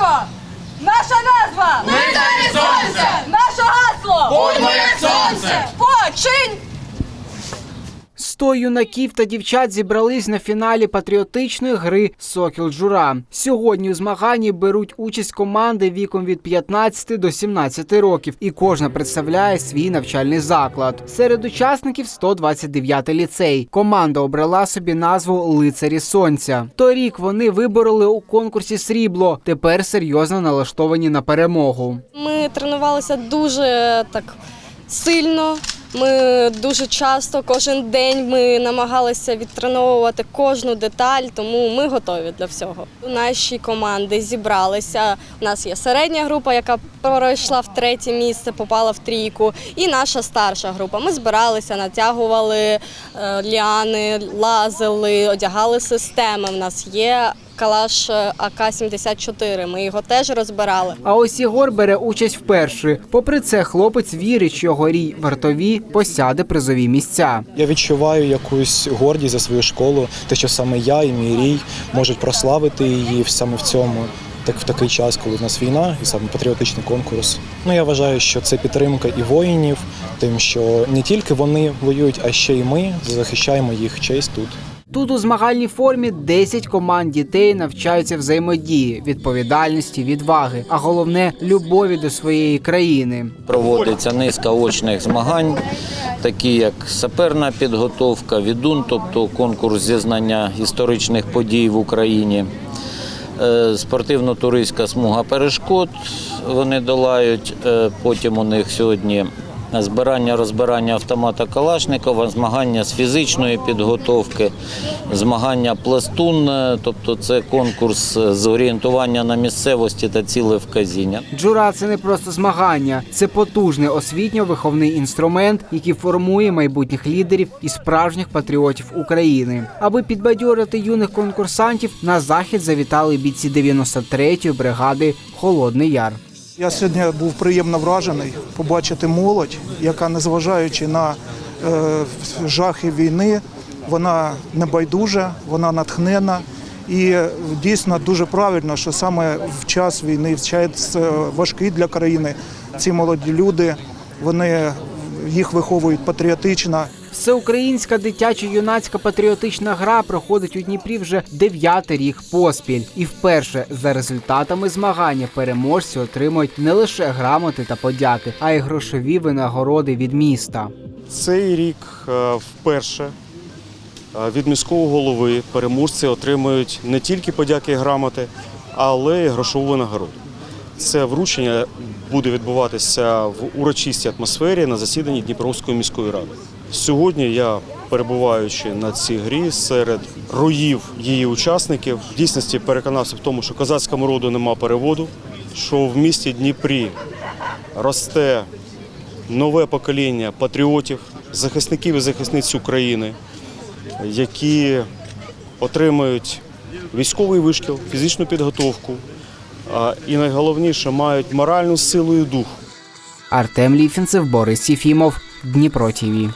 Чітко! Наша назва! Ми далі сонце! Наше гасло! Будьмо як сонце! Починь! Сто юнаків та дівчат зібрались на фіналі патріотичної гри Сокіл Джура. Сьогодні у змаганні беруть участь команди віком від 15 до 17 років, і кожна представляє свій навчальний заклад. Серед учасників 129 ліцей. Команда обрала собі назву Лицарі Сонця. Торік вони вибороли у конкурсі срібло. Тепер серйозно налаштовані на перемогу. Ми тренувалися дуже так сильно. Ми дуже часто, кожен день ми намагалися відтреновувати кожну деталь, тому ми готові для всього. Наші команди зібралися. У нас є середня група, яка пройшла в третє місце, попала в трійку, і наша старша група. Ми збиралися, натягували е, ліани, лазили, одягали системи. У нас є калаш е, АК-74. Ми його теж розбирали. А ось Єгор бере участь вперше. Попри це, хлопець вірить, що горій вартові посяде призові місця. Я відчуваю якусь гордість за свою школу, те, що саме я і мій рій можуть прославити її саме в цьому. Так в такий час, коли в нас війна, і саме патріотичний конкурс. Ну я вважаю, що це підтримка і воїнів, тим, що не тільки вони воюють, а ще й ми захищаємо їх честь тут. Тут у змагальній формі 10 команд дітей навчаються взаємодії, відповідальності, відваги, а головне любові до своєї країни. Проводиться низка очних змагань, такі як саперна підготовка, відун, тобто конкурс зізнання історичних подій в Україні. Е, Спортивно-туристська смуга перешкод вони долають. Е, Потім у них сьогодні збирання розбирання автомата Калашникова, змагання з фізичної підготовки, змагання пластун, е, тобто це конкурс з орієнтування на місцевості та цілевказіння. Джура це не просто змагання, це потужний освітньо-виховний інструмент, який формує майбутніх лідерів і справжніх патріотів України. Аби підбадьорити юних конкурсантів, на захід завітали бійці 93-ї бригади Холодний Яр. Я сьогодні був приємно вражений побачити молодь, яка, незважаючи на е, жахи війни, вона не байдужа, вона натхнена. І дійсно дуже правильно, що саме в час війни, в час е, важкий для країни, ці молоді люди, вони їх виховують патріотично. Всеукраїнська дитячо-юнацька патріотична гра проходить у Дніпрі вже дев'ятий рік поспіль. І вперше за результатами змагання переможці отримують не лише грамоти та подяки, а й грошові винагороди від міста. Цей рік е, вперше е, від міського голови переможці отримують не тільки подяки і грамоти, але й грошову винагороду. Це вручення буде відбуватися в урочистій атмосфері на засіданні Дніпровської міської ради. Сьогодні я, перебуваючи на цій грі серед роїв її учасників, в дійсності переконався в тому, що козацькому роду нема переводу, що в місті Дніпрі росте нове покоління патріотів, захисників і захисниць України, які отримують військовий вишкіл, фізичну підготовку і найголовніше мають моральну силу і дух. Артем Ліфінцев, Борис Сіфімов, Дніпро ТІВІ.